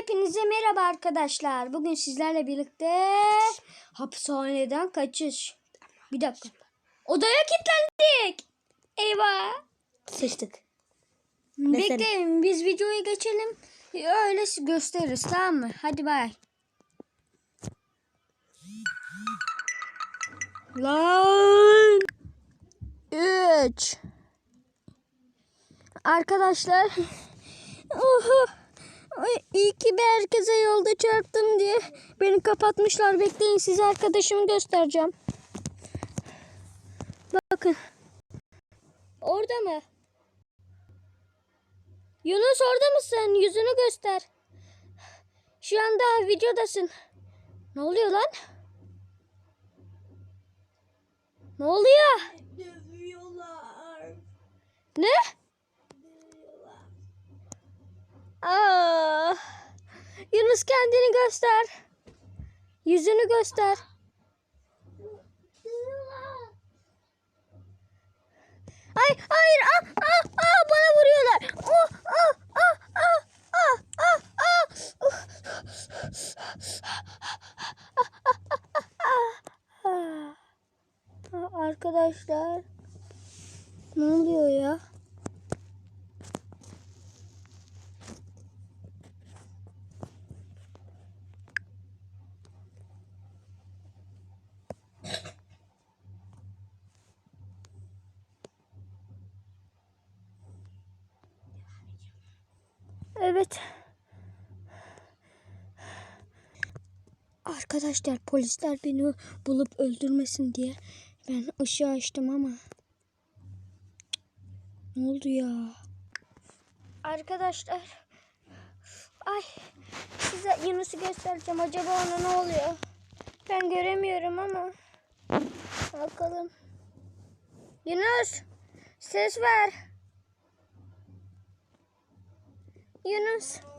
Hepinize merhaba arkadaşlar. Bugün sizlerle birlikte hapishaneden kaçış. Bir dakika. Odaya kilitlendik. Eyvah. Sıçtık. Bekleyin biz videoya geçelim. Öyle gösteririz tamam mı? Hadi bay. Lan. 3 Arkadaşlar Oho. Ay, İyi ki bir herkese yolda çarptım diye beni kapatmışlar. Bekleyin size arkadaşımı göstereceğim. Bakın. Orada mı? Yunus orada mısın? Yüzünü göster. Şu anda videodasın. Ne oluyor lan? Ne oluyor? Dövüyorlar. Ne? Aa, Yunus kendini göster. Yüzünü göster. Ay hayır ah ah ah bana vuruyorlar. Oh ah ah ah ah ah ah. Ah. Ah, Arkadaşlar ne oluyor ya? Evet. Arkadaşlar polisler beni bulup öldürmesin diye ben ışığı açtım ama ne oldu ya? Arkadaşlar ay size Yunus'u göstereceğim. Acaba ona ne oluyor? Ben göremiyorum ama bakalım. Yunus ses ver. Yunus.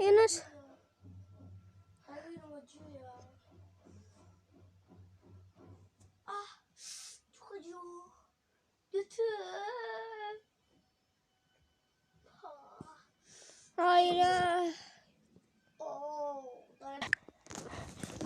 Yunus. Hayır acıyor ya. Ah çok acıyor. Götür. Ah. Hayır. Oo.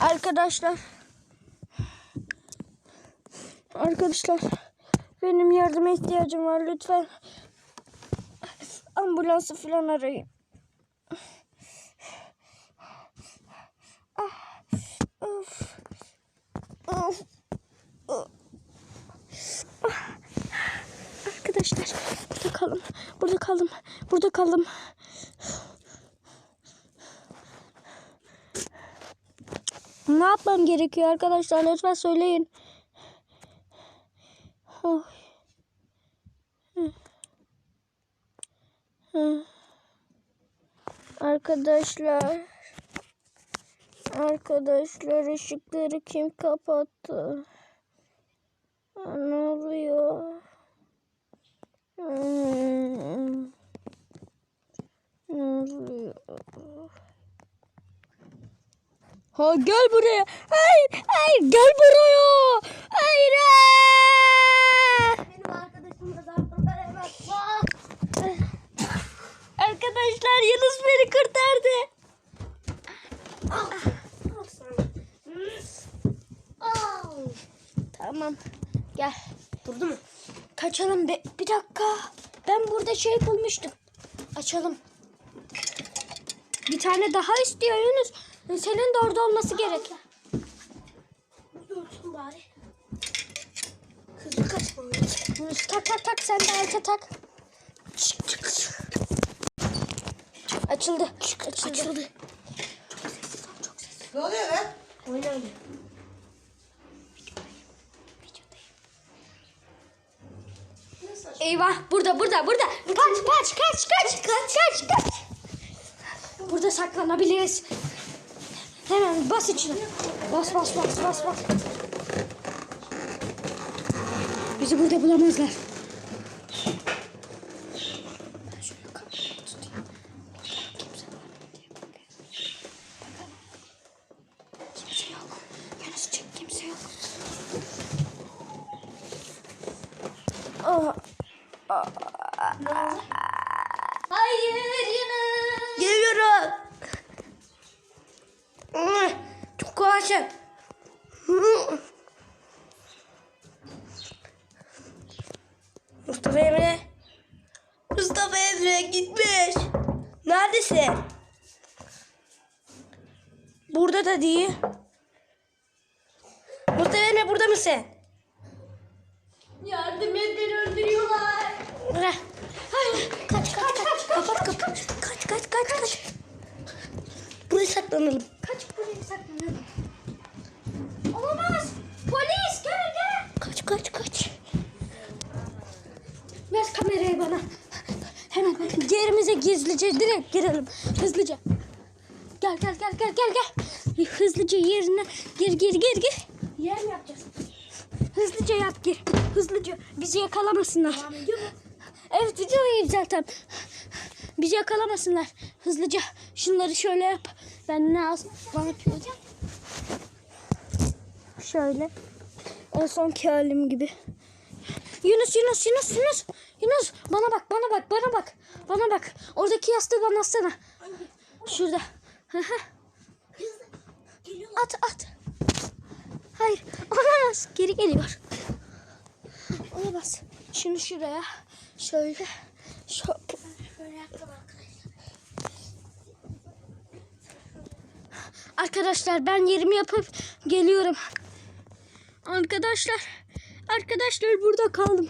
Arkadaşlar. Arkadaşlar. Benim yardıma ihtiyacım var lütfen. Ambulansı falan arayın. Ah, of, of, of. Ah. Arkadaşlar burada kalın. Burada kalın. Burada kalın. Ne yapmam gerekiyor arkadaşlar? Lütfen söyleyin. Hı. Arkadaşlar. Arkadaşlar ışıkları kim kapattı? Ne oluyor? Hmm. Ne oluyor? Ha gel buraya. Hayır, hayır gel buraya. Hayır. aa! Benim arkadaşım da zaten veremez. Arkadaşlar Yunus beni kurtardı. Tamam. Gel. Durdu mu? Kaçalım be. Bir dakika. Ben burada şey bulmuştum. Açalım. Bir tane daha istiyor Yunus. Senin de orada olması gerek. Dursun bari. Hızlı. Yunus tak tak tak sen de alta tak. Çık çık çık. Açıldı. Açıldı. Açıldı. Ne oluyor lan? Oyna öyle. Eyvah burada burada burada. Kaç kaç kaç kaç kaç kaç kaç. Burada saklanabiliriz. Hemen bas içine. Bas bas bas bas bas. Bizi burada bulamazlar. Ben şöyle kamerayı tutayım. Kimse var mı diye bakıyorum. Bakalım. Kimse yok. Yunus çık kimse yok. Ah. Hayır Yunus. Geliyorum. Ay, Kovarsın. Mustafa Emre. Mustafa Emre gitmiş. Neredesin? Burada da değil. Mustafa Emre burada mısın? Yardım edin öldürüyorlar. Bırak. Hayır. Kaç kaç kaç. Kapat kapat. Kaç kaç kaç kaç. Buraya saklanalım. Kaç buraya saklanalım. Olamaz. Polis gel gel. Kaç kaç kaç. Ver kamerayı bana. Hemen yerimize gizlice direkt girelim. Hızlıca. Gel gel gel gel gel gel. Hızlıca yerine gir gir gir gir. Yer mi yapacağız? Hızlıca yap gir. Hızlıca. Bizi yakalamasınlar. Mu? Evet videoyu zaten. Bizi yakalamasınlar. Hızlıca şunları şöyle yap. Ben ne az bana yapıyorum. Şöyle. En sonki halim gibi. Yunus Yunus Yunus Yunus. Yunus bana bak bana bak bana bak. Bana bak. Oradaki yastığı bana atsana. Şurada. At at. Hayır olamaz. Geri geliyor. Olamaz. Şunu şuraya. Şöyle. Şöyle. Arkadaşlar ben yerimi yapıp geliyorum. Arkadaşlar. Arkadaşlar burada kaldım.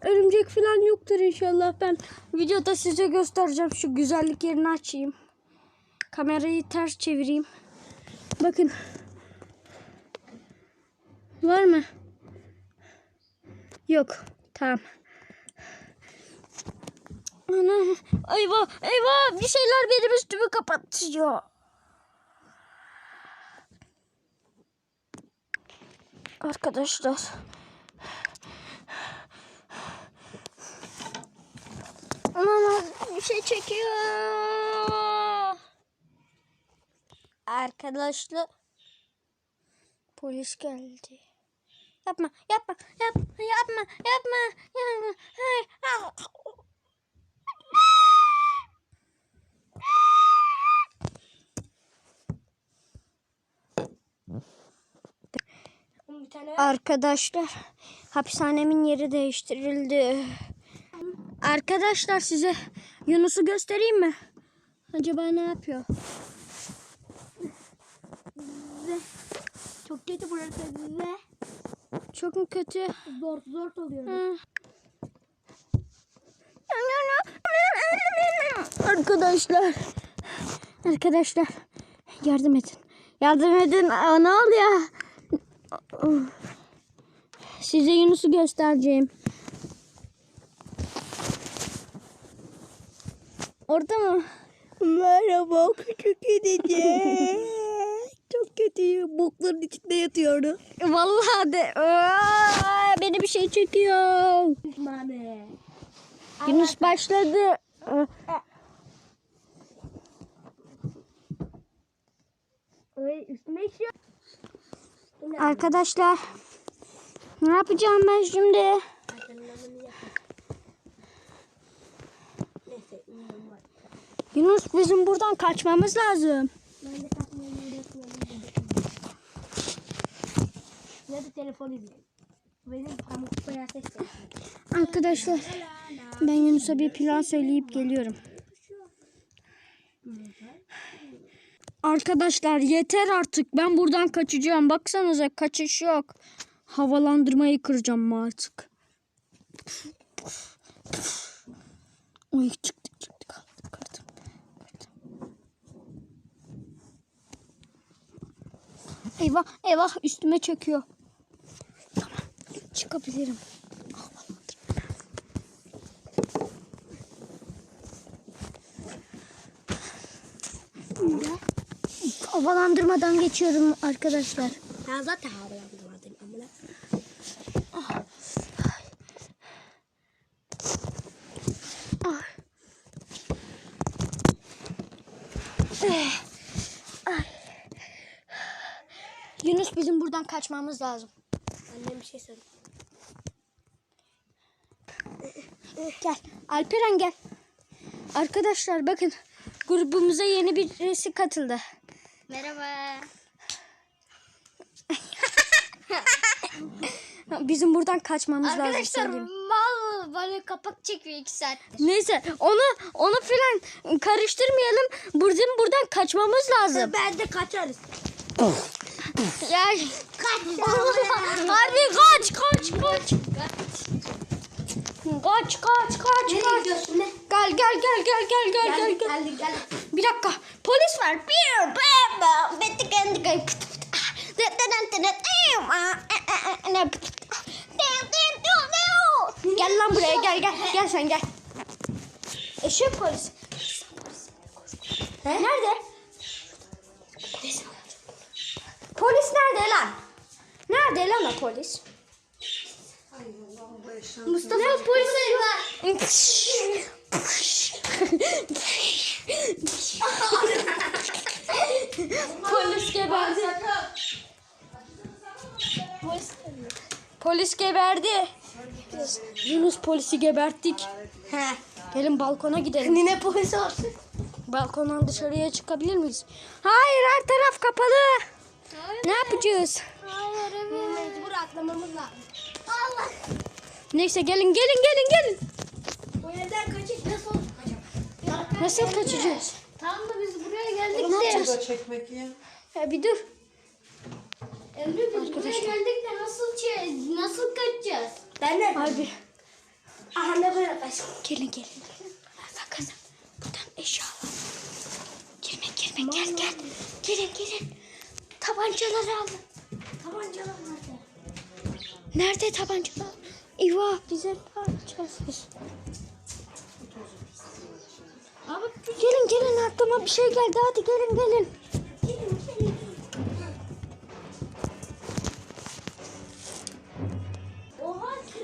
Örümcek falan yoktur inşallah. Ben videoda size göstereceğim. Şu güzellik yerini açayım. Kamerayı ters çevireyim. Bakın. Var mı? Yok. Tamam. Ana, eyvah, eyvah. Bir şeyler benim üstümü kapatıyor. Arkadaşlar. Aman bir şey çekiyor. Arkadaşlar. Polis geldi. Yapma, yapma, yapma, yapma, yapma, yapma. Hayır. Ah. Arkadaşlar hapishanemin yeri değiştirildi. Arkadaşlar size Yunus'u göstereyim mi? Acaba ne yapıyor? Ve çok kötü burası ve çok mu kötü? zor zor oluyor. Arkadaşlar. Arkadaşlar. Yardım edin. Yardım edin. Aa, ne oluyor? Size Yunus'u göstereceğim. Orada mı? Merhaba küçük kedicik. çok kötü. Bokların içinde yatıyordu. Vallahi de. Aa, beni bir şey çekiyor. Mane. Yunus başladı. Arkadaşlar. Ne yapacağım ben şimdi? Neyse. ünlem var. Yunus bizim buradan kaçmamız lazım. Ben de takmayı öğretmenim. Ya da telefon izleyin. Benim pamuk prenses Arkadaşlar ben Yunus'a bir plan söyleyip geliyorum. Arkadaşlar yeter artık. Ben buradan kaçacağım. Baksanıza kaçış yok. Havalandırmayı kıracağım artık? Oy çıktı çıktı kaldı kırdım. kırdım. Eyvah eyvah üstüme çöküyor. Tamam çıkabilirim. Havalandırmadan geçiyorum arkadaşlar. Ben zaten havalandırmadım amına. Ay. Eh. Ay. Yunus bizim buradan kaçmamız lazım. Annem bir şey söyledi. Gel. Alperen gel. Arkadaşlar bakın grubumuza yeni birisi katıldı. Merhaba. Bizim buradan kaçmamız lazım. Arkadaşlar mal böyle kapak çekiyor iki saattir. Neyse onu onu filan karıştırmayalım. Bizim buradan kaçmamız lazım. Ben de kaçarız. Ya Kaç. hadi kaç kaç kaç. Kaç kaç kaç Nereye kaç. gidiyorsun ne? Gel gel gel gel gel gel gel Geldik gel. geldik geldik. Bir dakika. Polis var. Bir baba. Bitti kendi kay. Gel lan buraya gel gel. Gel sen gel. Eşek polis. Nerede? Polis nerede lan? Nerede lan o polis? Mustafa polis var. polis geberdi. Polis geberdi. Yunus polisi geberttik. He. Gelin balkona gidelim. Nine polis olsun. Balkondan dışarıya çıkabilir miyiz? Hayır her taraf kapalı. Ne yapacağız? Hayır evet. Mecbur atlamamız lazım. Allah. Neyse gelin gelin gelin gelin. Bu evden kaçış nasıl olacak acaba? Nasıl kaçacağız? Tam da biz buraya geldik Ne de. yapacağız? da çekmek ya. Ya bir dur. Emre biz buraya geldik de nasıl çe- nasıl kaçacağız? Ben de. Abi Aha ne böyle kaç. gelin gelin. Bakın buradan eşyalar. Girme girme gel gel. Gelin gelin. Tabancaları alın. Tabancalar nerede? Nerede tabancalar? Eyvah bize? Abi Gelin gelin aklıma bir şey geldi hadi gelin gelin.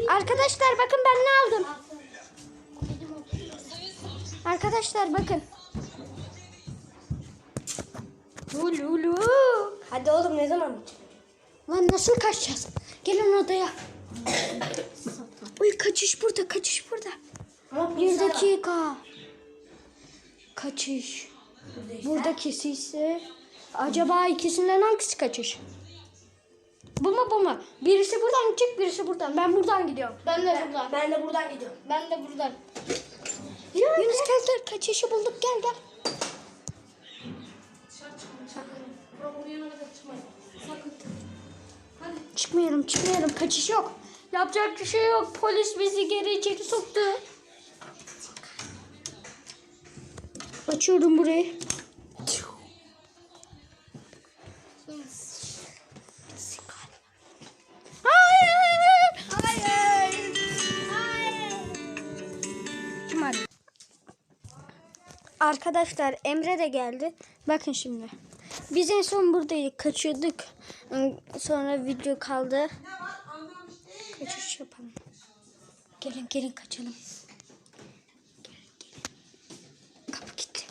Arkadaşlar bakın ben ne aldım. Arkadaşlar bakın. Lulu. Hadi oğlum ne zaman Lan nasıl kaçacağız? Gelin odaya. Uy kaçış burada kaçış burada. Ama Bir dakika. Kaçış. Buradakisi ise acaba ikisinden hangisi kaçış? Bu mu bu mu? Birisi buradan gidecek birisi buradan. Ben buradan gidiyorum. Ben de buradan. Ben de buradan gidiyorum. Ben de buradan. Yunus gel gel kaçışı bulduk gel gel. Çıkmayalım çıkmayalım kaçış yok. Yapacak bir şey yok. Polis bizi geri içeri soktu. Açıyorum burayı. Hayır. Hayır. Hayır. Kim aradı? Arkadaşlar Emre de geldi. Bakın şimdi. Biz en son buradaydık. Kaçıyorduk. Sonra video kaldı. Kaçış yapalım. Gelin gelin kaçalım. Gelin gelin. Kapı kilitli.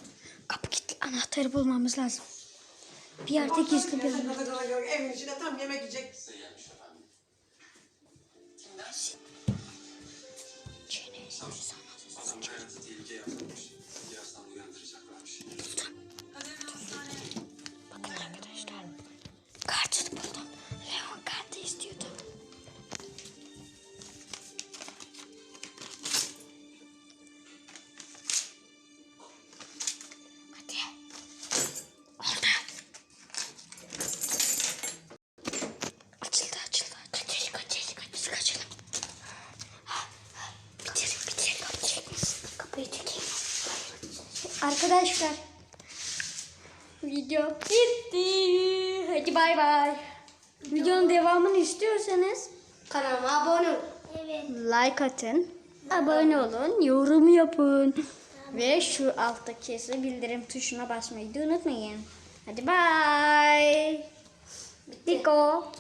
Kapı kilitli. Anahtarı bulmamız lazım. Bir yerde gizli bir anahtar. Evin içinde tam yemek yiyecek. Çenesi sana. Arkadaşlar. Video bitti. Hadi bay bay. Videonun devamını istiyorsanız Kanalıma abone ol. Evet. like atın, abone olun, yorum yapın. Ve şu alttaki bildirim tuşuna basmayı da unutmayın. Hadi bay. Bittik o.